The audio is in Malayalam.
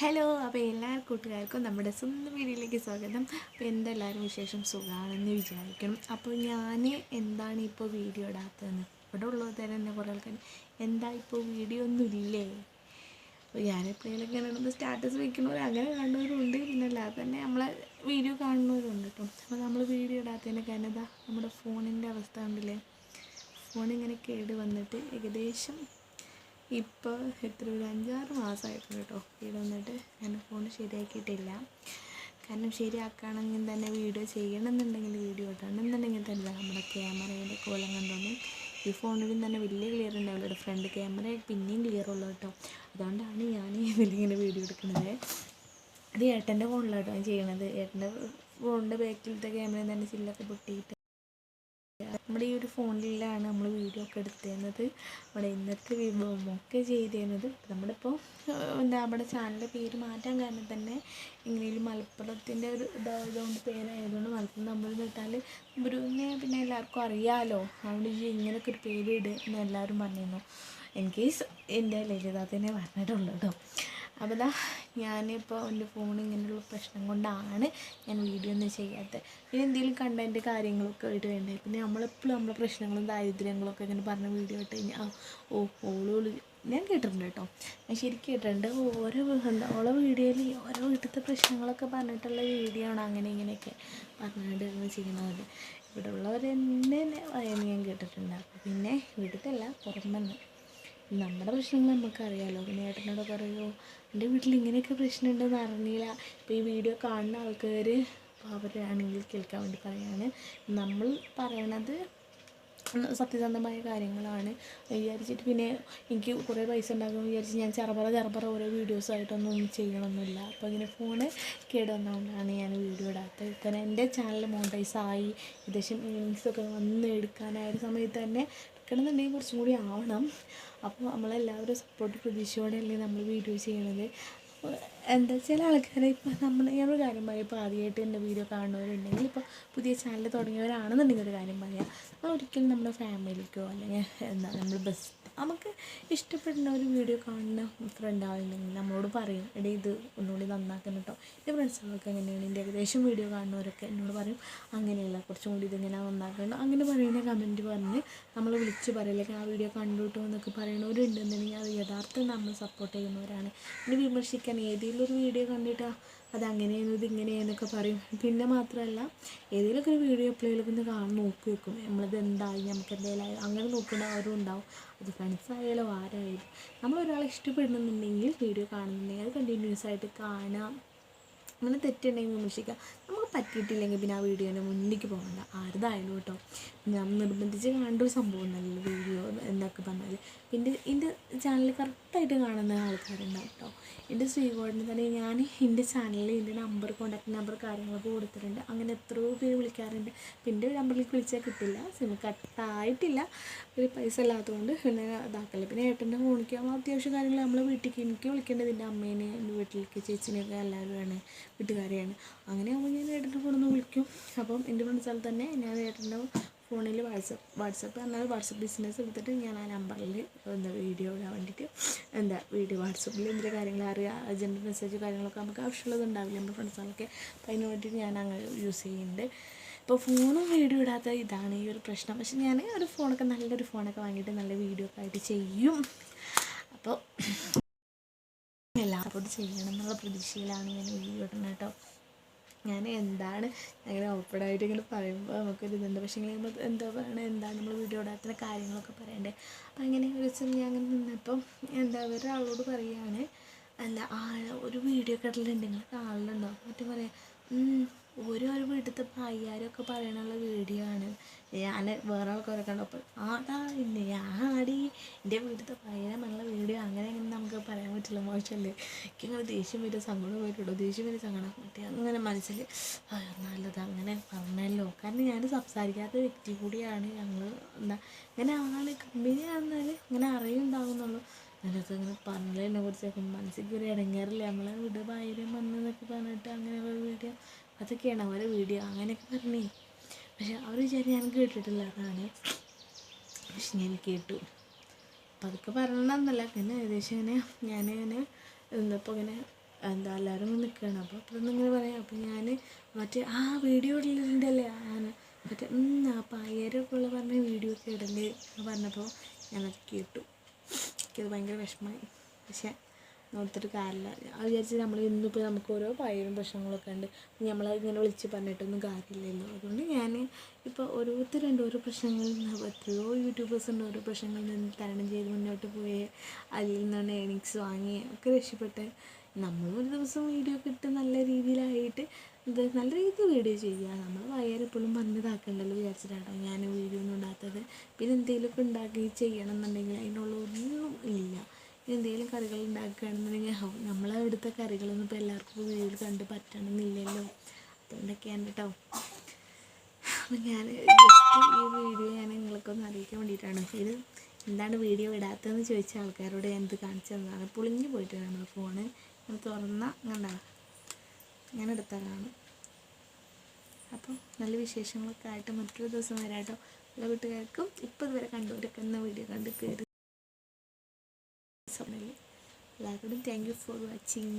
ഹലോ അപ്പോൾ എല്ലാ കൂട്ടുകാർക്കും നമ്മുടെ സ്വന്തം വീഡിയോയിലേക്ക് സ്വാഗതം. അപ്പോൾ എന്തെല്ലാവരും വിശേഷം സുഖമാണെന്ന് വിചാരിക്കണം. അപ്പോൾ ഞാൻ എന്താണ് ഇപ്പോൾ വീഡിയോ ഇടാത്തതെന്ന്? ഇവിടെ ഉള്ളത് തന്നെ കുറേ ആൾക്കാർ എന്താ ഇപ്പോൾ വീഡിയോ ഒന്നുമില്ലേ അപ്പോൾ എപ്പോഴെങ്കിലും ഇങ്ങനെ സ്റ്റാറ്റസ് വയ്ക്കുന്നവർ അങ്ങനെ കാണുന്നവരുണ്ട് പിന്നെ അല്ലാതെ തന്നെ നമ്മളെ വീഡിയോ കാണുന്നവരുണ്ട് കേട്ടോ. അപ്പോൾ നമ്മൾ വീഡിയോ ഇടാത്തതിന്റെ കാരണം എന്താ? നമ്മുടെ ഫോണിന്റെ അവസ്ഥ ഉണ്ടല്ലേ ഫോൺ ഇങ്ങനെ കേട് വന്നിട്ട് ഏകദേശം ഇപ്പോൾ എത്ര ഒരു അഞ്ചാറ് മാസമായിട്ടുണ്ട് കേട്ടോ. വീട് വന്നിട്ട് ഞാൻ ഫോൺ ശരിയാക്കിയിട്ടില്ല. കാരണം ശരിയാക്കുകയാണെങ്കിൽ തന്നെ വീഡിയോ ചെയ്യണമെന്നുണ്ടെങ്കിൽ വീഡിയോ ഇടണമെന്നുണ്ടെങ്കിൽ തന്നെ നമ്മുടെ ക്യാമറയുടെ കോലം കണ്ടോന്നും. ഈ ഫോണിലും തന്നെ വലിയ ക്ലിയർ ഉണ്ടാവില്ല ഫ്രണ്ട് ക്യാമറ പിന്നെയും ക്ലിയർ ഉള്ളൂ കേട്ടോ. അതുകൊണ്ടാണ് ഞാൻ ഇതിലിങ്ങനെ വീഡിയോ എടുക്കുന്നത്. അത് ഏട്ടന്റെ ഫോണിലാണ് കേട്ടോ ഞാൻ ചെയ്യണത്. ഏട്ടന്റെ ഫോണിന്റെ ബാക്കിലത്തെ ക്യാമറയിൽ തന്നെ ചില്ലൊക്കെ പൊട്ടിയിട്ട് നമ്മുടെ ഈ ഒരു ഫോണിലാണ് നമ്മൾ വീഡിയോ ഒക്കെ എടുത്തിരുന്നത് നമ്മുടെ ഇന്നത്തെ വിഭവമൊക്കെ ചെയ്തിരുന്നത് നമ്മളിപ്പോൾ എന്താ നമ്മുടെ ചാനലിന്റെ പേര് മാറ്റാൻ കാരണം തന്നെ ഇങ്ങനെയൊരു മലപ്പുറത്തിന്റെ ഒരു ഇതായതുകൊണ്ട് പേരായതുകൊണ്ട് മലപ്പുറം നമ്മൾ ഇട്ടാൽ ഗുരുവിനെ പിന്നെ എല്ലാവർക്കും അറിയാമല്ലോ അതുകൊണ്ട് ഈ ഇങ്ങനെയൊക്കെ ഒരു പേര് ഇട് എന്ന് എല്ലാവരും പറഞ്ഞിരുന്നു. ഇൻ കേസ് എന്റെ ലളിതാത്തിനെ പറഞ്ഞിട്ടുള്ളൂ കേട്ടോ അപ്പോൾ ഇതാ ഞാനിപ്പോൾ എന്റെ ഫോൺ ഇങ്ങനെയുള്ള പ്രശ്നം കൊണ്ടാണ് ഞാൻ വീഡിയോ ഒന്നും ചെയ്യാത്തത്. പിന്നെ എന്തെങ്കിലും കണ്ടന്റ് കാര്യങ്ങളൊക്കെ ആയിട്ട് വേണ്ടേ? പിന്നെ നമ്മളെപ്പോഴും നമ്മളെ പ്രശ്നങ്ങളും ദാരിദ്ര്യങ്ങളൊക്കെ ഇങ്ങനെ പറഞ്ഞ വീഡിയോ ഇട്ട് കഴിഞ്ഞാൽ ഓ ഓളോൾ ഞാൻ കേട്ടിട്ടുണ്ട് കേട്ടോ. ഞാൻ ശരിക്കും കേട്ടിട്ടുണ്ട്. ഓരോ ഓരോ വീഡിയോയിൽ ഓരോ വീട്ടിലത്തെ പ്രശ്നങ്ങളൊക്കെ പറഞ്ഞിട്ടുള്ള വീഡിയോ ആണ് അങ്ങനെ ഇങ്ങനെയൊക്കെ പറഞ്ഞിട്ട് ചെയ്യുന്നത്. ഇവിടെ ഉള്ളവർ എന്നെ പറയുന്നത് ഞാൻ കേട്ടിട്ടുണ്ട്. അപ്പോൾ പിന്നെ വീട്ടിലല്ല പുറമെന്ന്. നമ്മുടെ പ്രശ്നങ്ങൾ നമുക്കറിയാമല്ലോ പിന്നെ ഏട്ടനോട് പറയുമോ എന്റെ വീട്ടിൽ ഇങ്ങനെയൊക്കെ പ്രശ്നമുണ്ടെന്ന് അറിഞ്ഞില്ല. ഇപ്പോൾ ഈ വീഡിയോ കാണുന്ന ആൾക്കാർ അവരാണെങ്കിൽ കേൾക്കാൻ വേണ്ടി പറയാണ്. നമ്മൾ പറയണത് സത്യസന്ധമായ കാര്യങ്ങളാണ്. വിചാരിച്ചിട്ട് പിന്നെ എനിക്ക് കുറേ പൈസ ഉണ്ടാകും വിചാരിച്ച് ഞാൻ ചെറുപറ ചെറുപറ ഓരോ വീഡിയോസായിട്ടൊന്നും ചെയ്യണമെന്നില്ല അപ്പോൾ ഇങ്ങനെ ഫോണ് കേടുവന്നുകൊണ്ടാണ് ഞാൻ വീഡിയോ ഇടാത്തത്. കാരണം എന്റെ ചാനൽ മോണ്ടൈസായി ഏകദേശം ഏണിങ്സൊക്കെ വന്ന് എടുക്കാനായ സമയത്ത് തന്നെ എടുക്കണമെന്നുണ്ടെങ്കിൽ കുറച്ചും കൂടി ആവണം. അപ്പോൾ നമ്മളെല്ലാവരും സപ്പോർട്ട് പ്രതീക്ഷയോടെയല്ലേ നമ്മൾ വീഡിയോ ചെയ്യണത്. എന്താ ചില ആൾക്കാരെ ഇപ്പോൾ നമ്മൾ ഞാനൊരു കാര്യം പറയാം. ഇപ്പോൾ ആദ്യമായിട്ട് എന്റെ വീഡിയോ കാണുന്നവരുണ്ടെങ്കിൽ ഇപ്പോൾ പുതിയ ചാനൽ തുടങ്ങിയവരാണെന്നുണ്ടെങ്കിൽ ഒരു കാര്യം പറയാം. നമ്മൾ ഒരിക്കലും നമ്മുടെ ഫാമിലിക്കോ അല്ലെങ്കിൽ എന്താ നമ്മൾ ബസ് നമുക്ക് ഇഷ്ടപ്പെടുന്ന ഒരു വീഡിയോ കാണുന്ന ഫ്രണ്ട് ആളുണ്ടെങ്കിൽ നമ്മളോട് പറയും എടേ ഇത് ഒന്നുകൂടി നന്നാക്കണം കേട്ടോ എന്റെ ഫ്രണ്ട്സുകളൊക്കെ എങ്ങനെയാണ്? എന്റെ ഏകദേശം വീഡിയോ കാണുന്നവരൊക്കെ എന്നോട് പറയും അങ്ങനെയല്ല കുറച്ചും കൂടി ഇതിങ്ങനെ നന്നാക്കണം അങ്ങനെ പറയുന്ന കമന്റ് പറഞ്ഞ് നമ്മൾ വിളിച്ച് പറയില്ലെങ്കിൽ ആ വീഡിയോ കണ്ടു കിട്ടുമോ? എന്നൊക്കെ പറയണവരുണ്ടെന്നുണ്ടെങ്കിൽ അത് യഥാർത്ഥം നമ്മൾ സപ്പോർട്ട് ചെയ്യുന്നവരാണ്. ഇനി വിമർശിക്കാൻ ഏതെങ്കിലും ഒരു വീഡിയോ കണ്ടിട്ട് ഇത് ഇങ്ങനെയെന്നൊക്കെ പറയും. പിന്നെ മാത്രമല്ല ഏതെങ്കിലുമൊക്കെ ഒരു വീഡിയോ എപ്പോഴെങ്കിലും ഒന്ന് കാണാൻ നോക്കി വെക്കും. നമ്മളിത് എന്തായി നമുക്ക് എന്തെങ്കിലും അങ്ങനെ നോക്കുന്നവരും ഉണ്ടാവും. അത് ഫ്രണ്ട്സ് ആയാലും ആരായാലും. നമ്മൾ ഒരാളെ ഇഷ്ടപ്പെടുന്നുണ്ടെങ്കിൽ വീഡിയോ കാണുന്നുണ്ടെങ്കിൽ അത് കണ്ടിന്യൂസ് ആയിട്ട് കാണാം. അങ്ങനെ തെറ്റുണ്ടെങ്കിൽ വിമർശിക്കാം. നമുക്ക് പറ്റിയിട്ടില്ലെങ്കിൽ പിന്നെ ആ വീഡിയോന്റെ മുന്നിലേക്ക് പോകണ്ട. ആരുതായാലും കേട്ടോ. ഞാൻ നിർബന്ധിച്ച് കാണേണ്ട ഒരു സംഭവം നല്ല വീഡിയോ എന്നൊക്കെ പറഞ്ഞാൽ പിന്നെ എന്റെ ചാനൽ കറക്റ്റായിട്ട് കാണുന്ന ആൾക്കാരുണ്ടാവും കേട്ടോ. എന്റെ ശ്രീകോടിന് തന്നെ ഞാൻ എന്റെ ചാനലിൽ എന്റെ നമ്പർ കോൺടാക്ട് നമ്പർ കാര്യങ്ങളൊക്കെ കൊടുത്തിട്ടുണ്ട്. അങ്ങനെ എത്രയോ പേര് വിളിക്കാറുണ്ട്. പിന്നെ നമ്പറിലേക്ക് വിളിച്ചാൽ കിട്ടില്ല. സിനിമ കട്ടായിട്ടില്ല. ഒരു പൈസ ഇല്ലാത്തതുകൊണ്ട് പിന്നെ ഇതാക്കല്ല. പിന്നെ ഏട്ടന്റെ ഫോണിക്ക് അത്യാവശ്യം കാര്യങ്ങൾ നമ്മൾ വീട്ടിലേക്ക് എനിക്ക് വിളിക്കേണ്ടത് എന്റെ അമ്മേനെ എന്റെ വീട്ടിലേക്ക് ചേച്ചിനെയൊക്കെ എല്ലാവരുമാണ് വീട്ടുകാരെയാണ്. അങ്ങനെ ആകുമ്പോൾ ഞാൻ ഏട്ടന്റെ ഫോണിൽ നിന്ന് വിളിക്കും. അപ്പം എന്റെ ഫ്രണ്ട്സാൽ തന്നെ ഞാൻ ഏട്ടന്റെ ഫോണിൽ വാട്സപ്പ് വാട്സപ്പ് എന്നാൽ വാട്സപ്പ് ബിസിനസ് എടുത്തിട്ട് ഞാൻ ആ നമ്പറിൽ എന്താ വീഡിയോ ഇടാൻ വേണ്ടിയിട്ട് എന്താ വീഡിയോ വാട്സപ്പിൽ എന്തെങ്കിലും കാര്യങ്ങൾ അറിയുക അർജന്റ് മെസ്സേജ് കാര്യങ്ങളൊക്കെ നമുക്ക് ആവശ്യമുള്ളത് ഉണ്ടാവില്ല നമ്മുടെ ഫ്രണ്ട്സുകളൊക്കെ അപ്പോൾ അതിന് വേണ്ടിയിട്ട് ഞാൻ അങ്ങനെ യൂസ് ചെയ്യുന്നുണ്ട്. ഇപ്പോൾ ഫോണും വീഡിയോ ഇടാത്ത ഇതാണ് ഈ ഒരു പ്രശ്നം. പക്ഷെ ഞാൻ ഒരു ഫോണൊക്കെ നല്ലൊരു ഫോണൊക്കെ വാങ്ങിയിട്ട് നല്ല വീഡിയോ ഒക്കെ ആയിട്ട് ചെയ്യും. അപ്പോൾ എല്ലാം സപ്പോർട്ട് ചെയ്യണം എന്നുള്ള പ്രതീക്ഷയിലാണ് ഞാൻ വീഡിയോ ഇടുന്നത് കേട്ടോ. ഞാൻ എന്താണ് അങ്ങനെ ഓപ്പണായിട്ട് ഇങ്ങനെ പറയുമ്പോൾ നമുക്കൊരു ഇതുണ്ട്. പക്ഷേ ഇങ്ങനെ നമ്മൾ എന്താ പറയണത് എന്താണ് നമ്മൾ വീഡിയോ ഇടാത്ത കാര്യങ്ങളൊക്കെ പറയണ്ടേ. അപ്പം അങ്ങനെ ഒരു ദിവസം ഞാൻ അങ്ങനെ നിന്നപ്പം എന്താ ഒരാളോട് പറയുകയാണ് എന്താ ആ ഒരു വീഡിയോ കടലുണ്ട് നിങ്ങൾ കാണലുണ്ടോ? മറ്റേ പറയാം ഓരോ വീട്ടിലത്തെ പയ്യാരൊക്കെ പറയണുള്ള വീഡിയോ ആണ്. ഞാൻ വേറെ ആൾക്കാരൊക്കെ ഉണ്ടപ്പോൾ ആടാ ഇന്നെ ആടി എന്റെ വീട്ടിലത്തെ പയ്യനുള്ള വീഡിയോ അങ്ങനെ അങ്ങനെ നമുക്ക് പറയാൻ പറ്റില്ല മോശമല്ലേ എനിക്ക് അങ്ങനെ ദേഷ്യം വരും സങ്കടം വരുള്ളൂ ദേഷ്യം വരും സങ്കടം പറ്റി അങ്ങനെ മനസ്സിൽ നല്ലത് അങ്ങനെ പറഞ്ഞല്ലോ. കാരണം ഞാൻ സംസാരിക്കാത്ത വ്യക്തി കൂടിയാണ് ഞങ്ങൾ എന്താ ഇങ്ങനെ ആൾ കമ്പനിയാണെന്നാൽ ഇങ്ങനെ അറിയുണ്ടാവുന്നുള്ളൂ. അതിനകത്ത് ഇങ്ങനെ പറഞ്ഞതിനെ കുറിച്ചൊക്കെ മനസ്സിലേക്ക് ഒരു ഇടങ്ങാറില്ല. നമ്മളെ വീട് ഭാര്യം വന്നതൊക്കെ പറഞ്ഞിട്ട് അങ്ങനെയുള്ള വീഡിയോ അതൊക്കെയാണ് അവരെ വീഡിയോ. അങ്ങനെയൊക്കെ പറഞ്ഞേ. പക്ഷെ അവർ വിചാരിച്ച് ഞാൻ കേട്ടിട്ടില്ല. അതാണ്. പക്ഷെ ഞാൻ കേട്ടു. അപ്പം അതൊക്കെ പറയണമെന്നല്ല. പിന്നെ ഏകദേശം ഇങ്ങനെ ഞാനിങ്ങനെ എന്തപ്പോൾ ഇങ്ങനെ എന്താ എല്ലാവരും നിൽക്കുകയാണ് അപ്പോൾ അപ്പുറത്ത് ഇങ്ങനെ പറയാം. അപ്പോൾ ഞാൻ മറ്റേ ആ വീഡിയോ ഇടലുണ്ടല്ലേ? ഞാൻ മറ്റേ ആ പയ്യരൊക്കെ ഉള്ള പറഞ്ഞ വീഡിയോ ഒക്കെ ഇടൽ എന്ന് പറഞ്ഞപ്പോൾ ഞാനത് കേട്ടു. എനിക്കത് ഭയങ്കര വിഷമമായി. പക്ഷേ നോർത്തിട്ട് കാര്യമില്ല. അത് വിചാരിച്ച് നമ്മൾ ഇന്നിപ്പോൾ നമുക്ക് ഓരോ പയറും പ്രശ്നങ്ങളൊക്കെ ഉണ്ട്. നമ്മൾ ഇങ്ങനെ വിളിച്ച് പറഞ്ഞിട്ടൊന്നും കാര്യമില്ലല്ലോ അതുകൊണ്ട് ഞാൻ ഇപ്പോൾ ഓരോരുത്തരുണ്ട് ഓരോ പ്രശ്നങ്ങളിൽ നിന്ന് എത്രയോ യൂട്യൂബേഴ്സ് ഉണ്ട്. ഓരോ പ്രശ്നങ്ങളിൽ നിന്ന് തരണം ചെയ്ത് മുന്നോട്ട് പോയി. അതിൽ നിന്നാണ് ഏണിങ്സ് വാങ്ങി ഒക്കെ രക്ഷപ്പെട്ട് നമ്മളും ഒരു ദിവസം വീഡിയോ ഒക്കെ ഇട്ട് നല്ല രീതിയിലായിട്ട് ഇത് നല്ല രീതിയിൽ വീഡിയോ ചെയ്യുക. നമ്മൾ വയറെപ്പോഴും പറഞ്ഞതാക്കണ്ടല്ലോ വിചാരിച്ചിട്ടാണ് ഞാൻ വീഡിയോ ഒന്നും ഉണ്ടാത്തത് പിന്നെ എന്തെങ്കിലുമൊക്കെ ഉണ്ടാക്കി ചെയ്യണം എന്നുണ്ടെങ്കിൽ അതിനുള്ള കറികൾ ഉണ്ടാക്കുകയാണെന്നുണ്ടെങ്കിൽ നമ്മളെ ഇവിടുത്തെ കറികളൊന്നും ഇപ്പോൾ എല്ലാവർക്കും വീട്ടിൽ കണ്ട് പറ്റണമെന്നില്ലല്ലോ അതുകൊണ്ടൊക്കെയാണ് കേട്ടോ. അപ്പം ഞാൻ ഈ വീഡിയോ ഞാൻ നിങ്ങൾക്കൊന്ന് അറിയിക്കാൻ വേണ്ടിയിട്ടാണ്. ഇത് എന്താണ് വീഡിയോ ഇടാത്തതെന്ന് ചോദിച്ച ആൾക്കാരോട് ഞാൻ കാണിച്ചു തന്നതാണ്. പൊളിഞ്ഞു പോയിട്ടാണ് നമ്മുടെ ഫോണ് ഞാൻ തുറന്ന കണ്ടാണ് ഞാൻ എടുത്തതാണ്. അപ്പം നല്ല വിശേഷങ്ങളൊക്കെ ആയിട്ട് മറ്റൊരു ദിവസം വരാം കേട്ടോ എല്ലാ വീട്ടുകാർക്കും ഇപ്പോൾ ഇതുവരെ കണ്ടുപിടിക്കുന്ന വീഡിയോ കണ്ട് കയറി എല്ലാവർക്കും താങ്ക് യു ഫോർ വാച്ചിങ്